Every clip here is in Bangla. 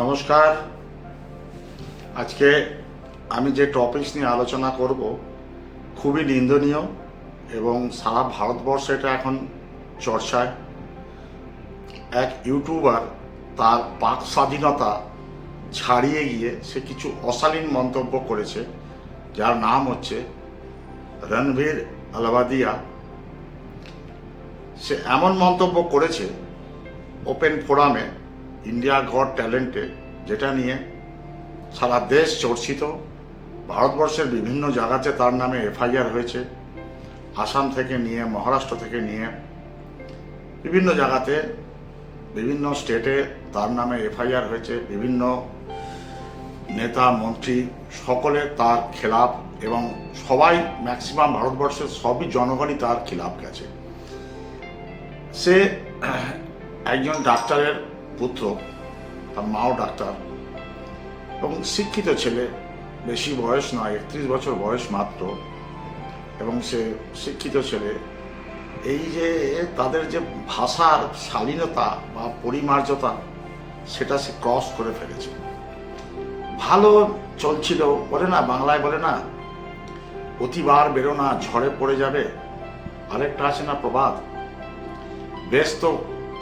নমস্কার। আজকে আমি যে টপিকস নিয়ে আলোচনা করব খুবই নিন্দনীয় এবং সারা ভারতবর্ষে এটা এখন চর্চায়। এক ইউটিউবার তার বাক স্বাধীনতা ছাড়িয়ে গিয়ে সে কিছু অশালীন মন্তব্য করেছে, যার নাম হচ্ছে রণবীর আলবাদিয়া। সে এমন মন্তব্য করেছে ওপেন ফোরামে ইন্ডিয়া গড ট্যালেন্টে, যেটা নিয়ে সারা দেশ চর্চিত, ভারতবর্ষের বিভিন্ন জায়গাতে তার নামে এফআইআর হয়েছে, আসাম থেকে নিয়ে, মহারাষ্ট্র থেকে নিয়ে, বিভিন্ন জায়গাতে, বিভিন্ন স্টেটে তার নামে এফআইআর হয়েছে, বিভিন্ন নেতা, মন্ত্রী, সকলে তার খেলাফ এবং সবাই ম্যাক্সিমাম ভারতবর্ষের সবই জনগণই তার খিলাফ গেছে। সে একজন ডাক্তারের পুত্র, তার মাও ডাক্তার এবং শিক্ষিত ছেলে, বেশি বয়স নয়, একত্রিশ বছর বয়স মাত্র এবং সে শিক্ষিত ছেলে। এই যে তাদের যে ভাষার শালীনতা বা পরিমার্যতা সেটা সে ক্রস করে ফেলেছে। ভালো চলছিল, বলে না, বাংলায় বলে না, অতিবার বেরো না ঝড়ে পড়ে যাবে। আরেকটা আছে না প্রবাদ বেশ তো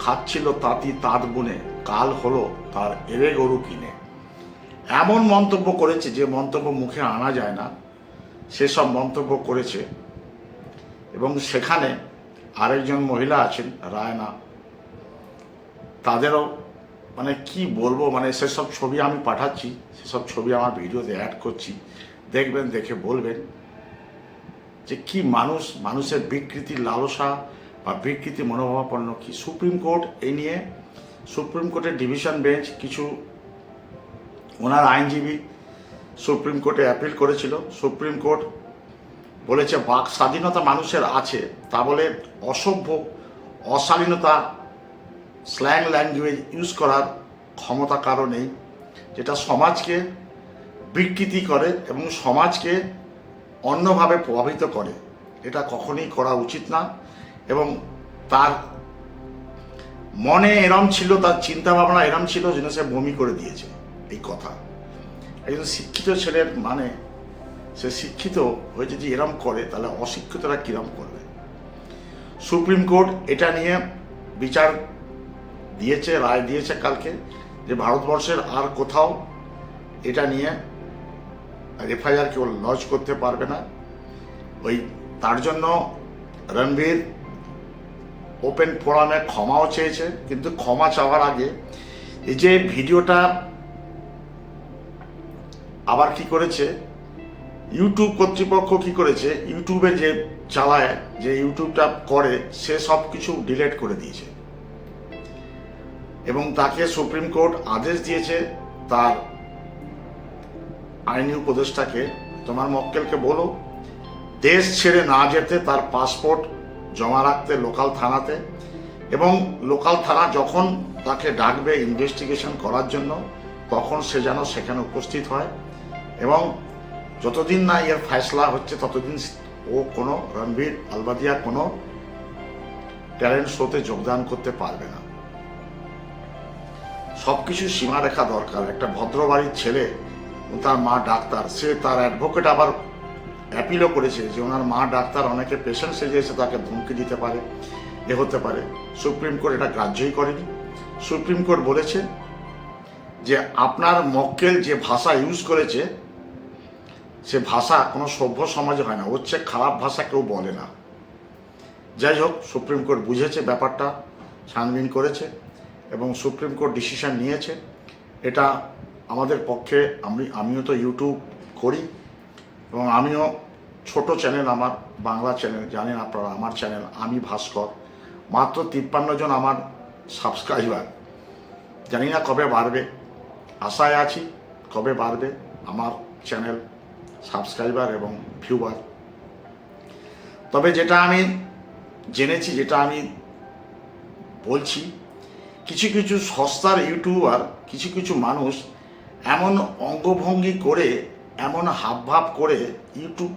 খাচ্ছিল তাঁতি তাঁত বুনে, কাল হলো তার এরে গরু কিনে। এমন মন্তব্য করেছে যে মন্তব্য মুখে আনা যায় না, সেসব মন্তব্য করেছে। এবং সেখানে আরেকজন মহিলা আছেন, রায়না। তাদেরও মানে কি বলব মানে সেসব ছবি আমি পাঠাচ্ছি, সেসব ছবি আমার ভিডিওতে অ্যাড করছি। দেখবেন, দেখে বলবেন যে কি মানুষ, মানুষের বিকৃতি, লালসা বা বিকৃতি মনোভাবাপন্ন কি? সুপ্রিম কোর্ট এই নিয়ে সুপ্রিম কোর্টের ডিভিশন বেঞ্চ কিছু ওনার আইনজীবী সুপ্রিম কোর্টে অ্যাপিল করেছিল। সুপ্রিম কোর্ট বলেছে, বাক স্বাধীনতা মানুষের আছে, তা বলে অসভ্য, অশালীনতা স্ল্যাং ল্যাঙ্গুয়েজ ইউজ করার ক্ষমতা কারও নেই, যেটা সমাজকে বিকৃতি করে এবং সমাজকে অন্যভাবে প্রভাবিত করে। এটা কখনোই করা উচিত না। এবং তার মনে এরম ছিল, তার চিন্তা ভাবনা এরম ছিল যেন সে বমি করে দিয়েছে এই কথা। একজন শিক্ষিত ছেলের মানে সে শিক্ষিত হয়ে যদি এরম করে, তাহলে অশিক্ষিতরা কিরম করবে? সুপ্রিম কোর্ট এটা নিয়ে বিচার দিয়েছে, রায় দিয়েছে কালকে যে ভারতবর্ষের আর কোথাও এটা নিয়ে এফআইআর কেউ লজ করতে পারবে না। ওই তার জন্য রণবীর ওপেন ফোরামে ক্ষমাও চেয়েছে, কিন্তু ক্ষমা চাওয়ার আগে এই যে ভিডিওটা আবার কি করেছে ইউটিউব কর্তৃপক্ষ কি করেছে ইউটিউবে যে চালায়, যে ইউটিউবটা করে, সে সব কিছু ডিলেট করে দিয়েছে। এবং তাকে সুপ্রিম কোর্ট আদেশ দিয়েছে তার আইনি উপদেষ্টাকে, তোমার মক্কেলকে বলো, দেশ ছেড়ে না যেতে তার পাসপোর্ট জমা রাখতে লোকাল থানাতে এবং লোকাল থানা যখন তাকে ডাকবে ইনভেস্টিগেশন করার জন্য, তখন সে যেন সেখানে উপস্থিত হয় এবং যতদিন না এর ফয়সলা হচ্ছে, ততদিন ও কোনো রণবীর আলবাদিয়া কোনো ট্যালেন্ট শোতে যোগদান করতে পারবে না। সবকিছু সীমারেখা দরকার। একটা ভদ্র বাড়ির ছেলে, তার মা ডাক্তার, সে তার অ্যাডভোকেট আবার অ্যাপিলও করেছে যে ওনার মা ডাক্তার অনেকে পেশেন্ট সেজে এসে তাকে ধমকি দিতে পারে, এ হতে পারে। সুপ্রিম কোর্ট এটা গ্রাহ্যই করেনি। সুপ্রিম কোর্ট বলেছে যে আপনার মক্কেল যে ভাষা ইউজ করেছে, সে ভাষা কোনো সভ্য সমাজে হয় না। হচ্ছে খারাপ ভাষা কেউ বলে না। যাই হোক সুপ্রিম কোর্ট বুঝেছে ব্যাপারটা, ছানবিন করেছে এবং সুপ্রিম কোর্ট ডিসিশন নিয়েছে। এটা আমাদের পক্ষে, আমি, আমিও তো ইউটিউব করি এবং আমিও ছোট চ্যানেল আমার, বাংলা চ্যানেল, জানেন আপনারা, আমার চ্যানেল আমি ভাস্কর। মাত্র তিপ্পান্ন জন আমার সাবস্ক্রাইবার। জানি না কবে বাড়বে। আশায় আছি কবে বাড়বে আমার চ্যানেল সাবস্ক্রাইবার এবং ভিউবার তবে যেটা আমি জেনেছি, যেটা আমি বলছি, কিছু কিছু সস্তার ইউটিউবার, কিছু কিছু মানুষ এমন অঙ্গভঙ্গি করে, এমন হাবভাব করে ইউটিউব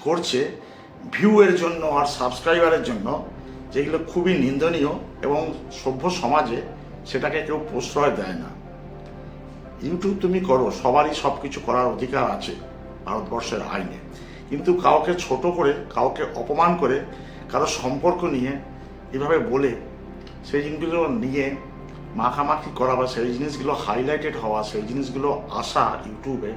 করছে ভিউয়ের জন্য আর সাবস্ক্রাইবারের জন্য, যেগুলো খুবই নিন্দনীয় এবং সভ্য সমাজে সেটাকে কেউ প্রশ্রয় দেয় না। ইউটিউব তুমি করো, সবারই সব কিছু করার অধিকার আছে ভারতবর্ষের আইনে। কিন্তু কাউকে ছোট করে, কাউকে অপমান করে, কারও সম্পর্ক নিয়ে এভাবে বলে, সেই জিনিসগুলো নিয়ে মাখামাখি করা বা সেই জিনিসগুলো হাইলাইটেড হওয়া, সেই জিনিসগুলো আসা ইউটিউবে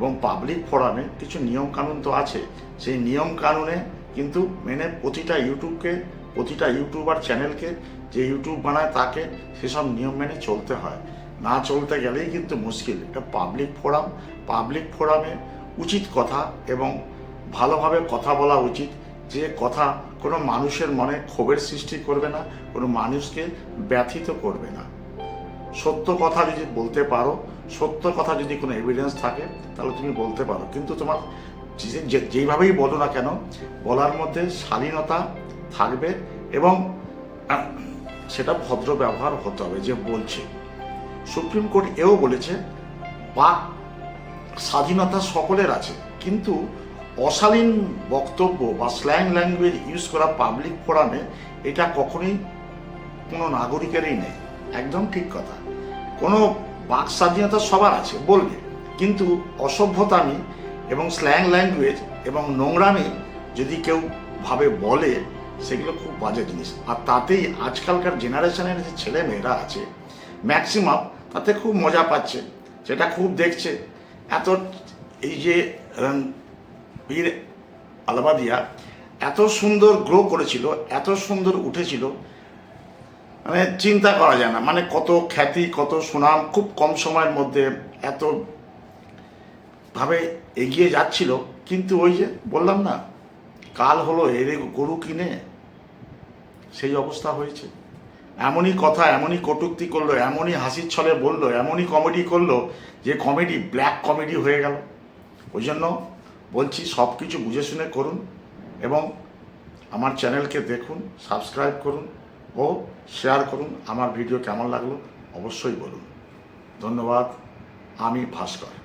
এবং পাবলিক ফোরামে কিছু নিয়ম কানুন তো আছে। সেই নিয়ম কানুনে কিন্তু মেনে প্রতিটা ইউটিউবকে প্রতিটা ইউটিউবার চ্যানেলকে যে ইউটিউব বানায় তাকে সেসব নিয়ম মেনে চলতে হয়। না চলতে গেলেই কিন্তু মুশকিল। এটা পাবলিক ফোরাম পাবলিক ফোরামে উচিত কথা এবং ভালোভাবে কথা বলা উচিত। যে কথা কোনো মানুষের মনে ক্ষোভের সৃষ্টি করবে না, কোনো মানুষকে ব্যথিত করবে না। সত্য কথা যদি বলতে পারো সত্য কথা যদি কোনো এভিডেন্স থাকে, তাহলে তুমি বলতে পারো। কিন্তু তোমার যেইভাবেই বলো না কেন, বলার মধ্যে শালীনতা থাকবে এবং সেটা ভদ্র ব্যবহার হতে হবে যে বলছে। সুপ্রিম কোর্ট এও বলেছে বাক স্বাধীনতা সকলের আছে, কিন্তু অশালীন বক্তব্য বা স্ল্যাং ল্যাঙ্গুয়েজ ইউজ করা পাবলিক ফোরামে এটা কখনোই কোনো নাগরিকেরই নেই। একদম ঠিক কথা। কোনো বাক স্বাধীনতা সবার আছে, বলবে। কিন্তু অসভ্যতামি এবং স্ল্যাং ল্যাঙ্গুয়েজ এবং নোংরামি যদি কেউ ভাবে বলে, সেগুলো খুব বাজে জিনিস। আর তাতেই আজকালকার জেনারেশনের যে ছেলে মেয়েরা আছে ম্যাক্সিমাম তাতে খুব মজা পাচ্ছে, সেটা খুব দেখছে। এত এই যে বীর আলবাদিয়া এত সুন্দর গ্রো করেছিল, এত সুন্দর উঠেছিল মানে চিন্তা করা যায় না। মানে কত খ্যাতি, কত সুনাম খুব কম সময়ের মধ্যে এত ভাবে এগিয়ে যাচ্ছিল। কিন্তু ওই যে বললাম না, কাল হলো, এরে গরু কিনে সেই অবস্থা হয়েছে। এমনই কথা, এমনই কটূক্তি করল, এমনই হাসির ছলে বলল, এমনই কমেডি করল যে কমেডি ব্ল্যাক কমেডি হয়ে গেল। ওই জন্য বলছি সব কিছু বুঝে শুনে করুন এবং আমার চ্যানেলকে দেখুন সাবস্ক্রাইব করুন। ও শেয়ার করুন আমার ভিডিও কেমন লাগল অবশ্যই বলুন। ধন্যবাদ আমি ভাস্কর।